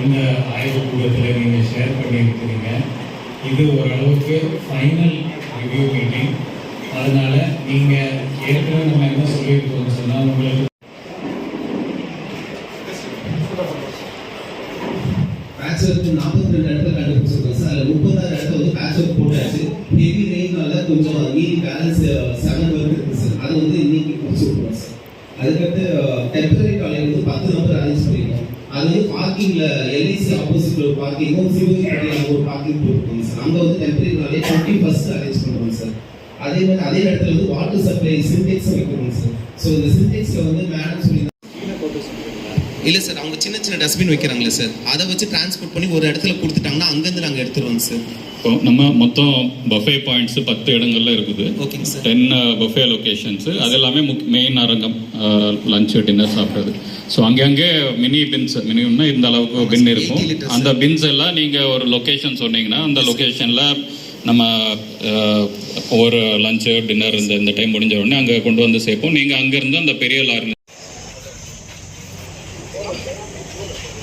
இந்த ஆய்வுக்கூடத்தில் நீங்கள் ஷேர் பண்ணியிருக்கிறீங்க. இது ஓரளவுக்கு ஃபைனல் ரிவ்யூ மீட்டிங் அதனால் நீங்கள் ஏற்கனவே நம்ம என்ன சொல்லியிருக்கோம்னு சொன்னால் உங்களுக்கு பேட்ச் ஒர்க் நாற்பத்தி ரெண்டு இடத்துல கண்டுபிடிச்சிருக்கோம். சார் அதில் முப்பத்தாறு இடத்துல வந்து பேட்ச் ஒர்க் போட்டாச்சு. ஹெவி ரெயினால கொஞ்சம் மீதி பேலன்ஸ் செவன் ஒர்க் இருக்கு சார் அது வந்து இன்னைக்கு முடிச்சு விட்ருவோம் சார் அதுக்கடுத்து டெம்பரரி காலேஜ் வந்து பத்து நம்பர் அரேஞ்ச் பண்ணியிருக்கோம் அது பார்க்கிங்ல எல்ஐசி ஆப்போசிட்ல ஒரு பார்க்கிங்கும் சிவகங்கை கடையில் ஒரு பார்க்கிங் போட்டுருக்கோம் சார் அங்கே வந்து டெம்பரரி டுவெண்ட்டி ஃபர்ஸ்ட் அரேஞ்ச் பண்ணுறோம் சார் அதே மாதிரி அதே இடத்துல வந்து வாட்டர் சப்ளை சின்டெக்ஸ் வைக்கணும் சார் ஸோ இந்த சின்டெக்ஸ்ல வந்து இல்ல சார் அவங்க சின்ன சின்ன டஸ்ட்பின் வைக்கிறாங்களே சார். அதை வச்சு டிரான்ஸ்போர்ட் பண்ணி ஒரு இடத்துல கொடுத்துட்டாங்கன்னா அங்கேருந்து நாங்கள் எடுத்துருவோம் சார். இப்போ நம்ம மொத்தம் பஃபே பாயிண்ட்ஸ் பத்து இடங்கள்ல இருக்குது. ஓகேங்க சார் டென் பஃபே லொகேஷன்ஸ் அது எல்லாமே முக் மெயின் அரங்கம் லஞ்ச் டின்னர் சாப்பிட்றது. ஸோ அங்கங்கே மினி பின்ஸ் மினிமம்னா இந்த அளவுக்கு பின் இருக்கும். 80 liters. அந்த பின்ஸ் எல்லாம் நீங்கள் ஒரு லொகேஷன் சொன்னீங்கன்னா அந்த லொகேஷனில் நம்ம அஹ், ஒரு லஞ்சு டின்னர் இந்த இந்த டைம் முடிஞ்ச உடனே அங்கே கொண்டு வந்து சேர்ப்போம். நீங்கள் அங்கேருந்து அந்த பெரிய லாரி Yeah.